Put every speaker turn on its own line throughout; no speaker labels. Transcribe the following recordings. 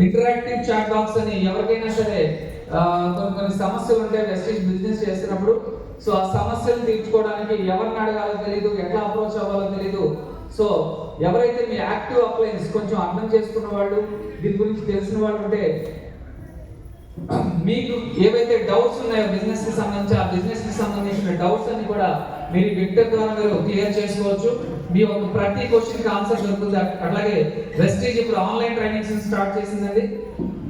Interactive chat box అని ఎవరికైనా సరే కొన్ని కొన్ని సమస్యలు ఉంటాయి వెస్టేజ్ బిజినెస్ చేస్తున్నప్పుడు. సో ఆ సమస్యలు తీర్చుకోవడానికి ఎవరిని అడగాలో తెలియదు ఎట్లా అప్రోచ్ అవ్వాలో తెలియదు సో ఎవరైతే మీ యాక్టివ్ అప్లయన్స్ కొంచెం అర్థం చేసుకున్న వాళ్ళు దీని గురించి తెలిసిన వాళ్ళు ఉంటే మీకు ఏవైతే డౌట్స్ ఉన్నాయో బిజినెస్కి సంబంధించి ఆ బిజినెస్కి సంబంధించిన డౌట్స్ అన్ని కూడా మీరు విక్టర్ ద్వారా మీరు క్లియర్ చేసుకోవచ్చు. మీ ఒక ప్రతి క్వశ్చన్కి ఆన్సర్ దొరుకుతుంది. అట్లాగే వెస్టేజ్ ఇప్పుడు ఆన్లైన్ ట్రైనింగ్స్ స్టార్ట్ చేసిందండి.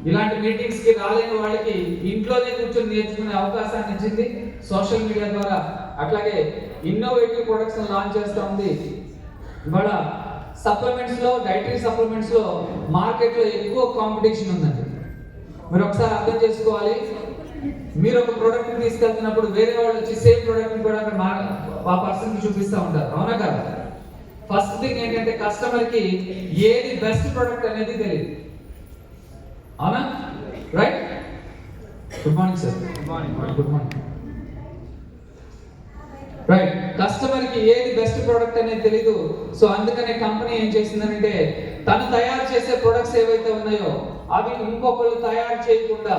ఇలాంటి మీటింగ్స్కి రాలేని వాళ్ళకి ఇంట్లోనే కూర్చొని నేర్చుకునే అవకాశాన్ని ఇచ్చింది సోషల్ మీడియా ద్వారా. అట్లాగే ఇన్నోవేటివ్ ప్రొడక్ట్స్ లాంచ్ చేస్తా ఉంది. ఇవాళ సప్లిమెంట్స్లో డైటరీ సప్లిమెంట్స్లో మార్కెట్లో ఎక్కువ కాంపిటీషన్ ఉందండి. మీరు ఒకసారి అర్థం చేసుకోవాలి. మీరు ఒక ప్రోడక్ట్ తీసుకెళ్తున్నప్పుడు వేరే వాళ్ళు వచ్చి సేమ్ ప్రోడక్ట్ కూడా ఆ పర్సన్కి చూపిస్తూ ఉంటారు. అవునా కదా? ఫస్ట్ థింగ్ ఏంటంటే కస్టమర్కి ఏది బెస్ట్ ప్రోడక్ట్ అనేది తెలియదు. అవునా? Right good morning sir good morning good morning right కస్టమర్కి ఏది బెస్ట్ ప్రోడక్ట్ అనేది తెలీదు. సో అందుకనే కంపెనీ ఏం చేసిందంటే తను తయారు చేసే ప్రొడక్ట్స్ ఏవైతే ఉన్నాయో అవి ఇంకొకళ్ళు తయారు చేయకుండా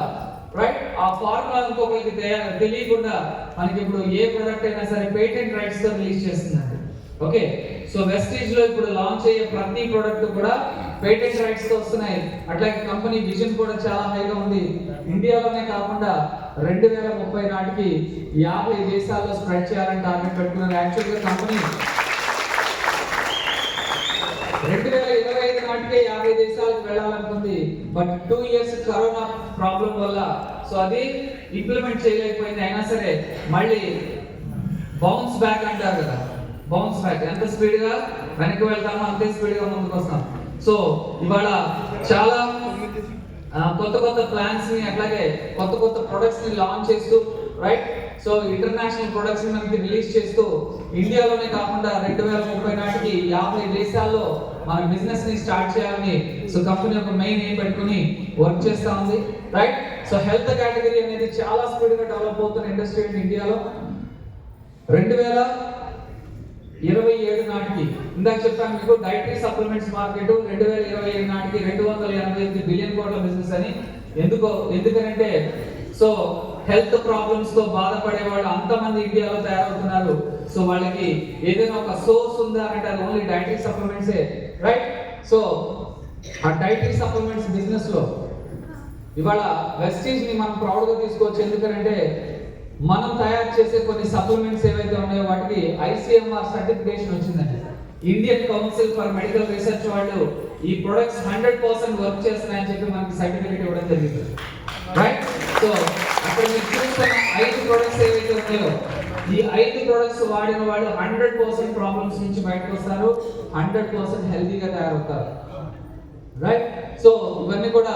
రైట్ ఆ ఫార్ములా ఇంకొకరికి తయారు తెలియకుండా మనకి ఇప్పుడు ఏ ప్రొడక్ట్ అయినా సరే పేటెంట్ రైట్స్తో రిలీజ్ చేస్తున్నారు. ఓకే సో వెస్టేజ్లో ఇప్పుడు లాంచ్ అయ్యే ప్రతి ప్రోడక్ట్ కూడా పేటెంట్ రైట్స్తో వస్తున్నాయి. అట్లాగే కంపెనీ విజన్ కూడా చాలా హైగా ఉంది. ఇండియాలోనే కాకుండా రెండు వేల ముప్పై నాటికి యాభై దేశాల్లో స్ప్రెడ్ చేయాలని టార్గెట్ పెట్టుకున్నారు. యాక్చువల్గా కంపెనీ రెండు వేల ఇరవై ఐదు నాటికే యాభై దేశాలకు వెళ్ళాలనుకుంది but two years corona problem వల్ల సో అది ఇంప్లిమెంట్ చేయలేకపోయింది. అయినా సరే మళ్ళీ బౌన్స్ బ్యాక్ అంటారు కదా. బౌన్స్ బ్యాక్ ఎంత స్పీడ్గా వెనక్కి వెళ్తామో? అంతే స్పీడ్గా ముందుకు వస్తాం. సో ఇవాళ చాలా కొత్త కొత్త ప్లాన్స్ని అట్లాగే కొత్త కొత్త ప్రొడక్ట్స్ని లాంచ్ చేస్తూ రైట్ సో ఇంటర్నేషనల్ ప్రొడక్ట్స్ మనకి రిలీజ్ చేస్తూ ఇండియాలోనే కాకుండా రెండు వేల ముప్పై నాటికి యాభై దేశాల్లో మన బిజినెస్ని స్టార్ట్ చేయాలని. సో కంపెనీ ఒక మెయిన్ ఏం పెట్టుకుని వర్క్ చేస్తా ఉంది. రైట్ సో హెల్త్ కేటగిరీ అనేది చాలా స్పీడ్గా డెవలప్ అవుతున్న ఇండస్ట్రీ ఇండియాలో రెండు వేల ఇరవై ఏడు నాటికి ఇందాక చెప్పాను మీకు డైటరీ సప్లిమెంట్స్ మార్కెట్ రెండు వేల ఇరవై ఏడు నాటికి రెండు వందల ఎనభై ఎనిమిది బిలియన్ కోట్ల బిజినెస్ అని. ఎందుకో? ఎందుకనంటే సో హెల్త్ ప్రాబ్లమ్స్తో బాధపడే వాళ్ళు అంతమంది ఇండియాలో తయారవుతున్నారు. సో వాళ్ళకి ఏదైనా ఒక సోర్స్ ఉందా అంటే అది ఓన్లీ డైటరీ సప్లిమెంట్సే రైట్ సో ఆ డైటరీ సప్లిమెంట్స్ బిజినెస్లో ఇవాళ వెస్టేజ్ని మనం ప్రౌడ్గా తీసుకోవచ్చు ఎందుకంటే మనం తయారు చేసే కొన్ని సప్లిమెంట్స్ ఏవైతే ఉన్నాయో వాటికి ఐసీఎంఆర్ సర్టిఫికేషన్ వచ్చిందండి. Indian council for medical research వాళ్ళు ఈ ప్రొడక్ట్స్ హండ్రెడ్ పర్సెంట్ వర్క్ చేస్తున్నాయని చెప్పి మనకి సర్టిఫికేట్ ఇవ్వడం జరిగింది. రైట్ సో అక్కడ మీరు చూస్తున్న ఐదు ప్రొడక్ట్స్ ఏవైతే ఉన్నాయో ఈ ఐదు ప్రొడక్ట్స్ వాడిన వాళ్ళు హండ్రెడ్ పర్సెంట్ ప్రాబ్లమ్స్ నుంచి బయటకు వస్తారు. హండ్రెడ్ పర్సెంట్ హెల్దీగా తయారవుతారు. రైట్ సో ఇవన్నీ కూడా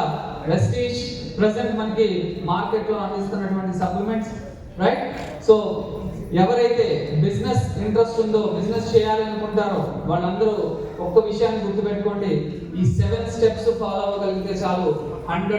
వెస్టీజ్ ప్రెసెంట్ మనకి మార్కెట్లో అందిస్తున్నటువంటి సప్లిమెంట్స్ రైట్ సో ఎవరైతే బిజినెస్ ఇంట్రెస్ట్ ఉందో బిజినెస్ చేయాలనుకుంటారో వాళ్ళందరూ ఒక్క విషయాన్ని గుర్తుపెట్టుకోండి. ఈ సెవెన్ స్టెప్స్ ఫాలో అవ్వగలిగితే చాలు. హండ్రెడ్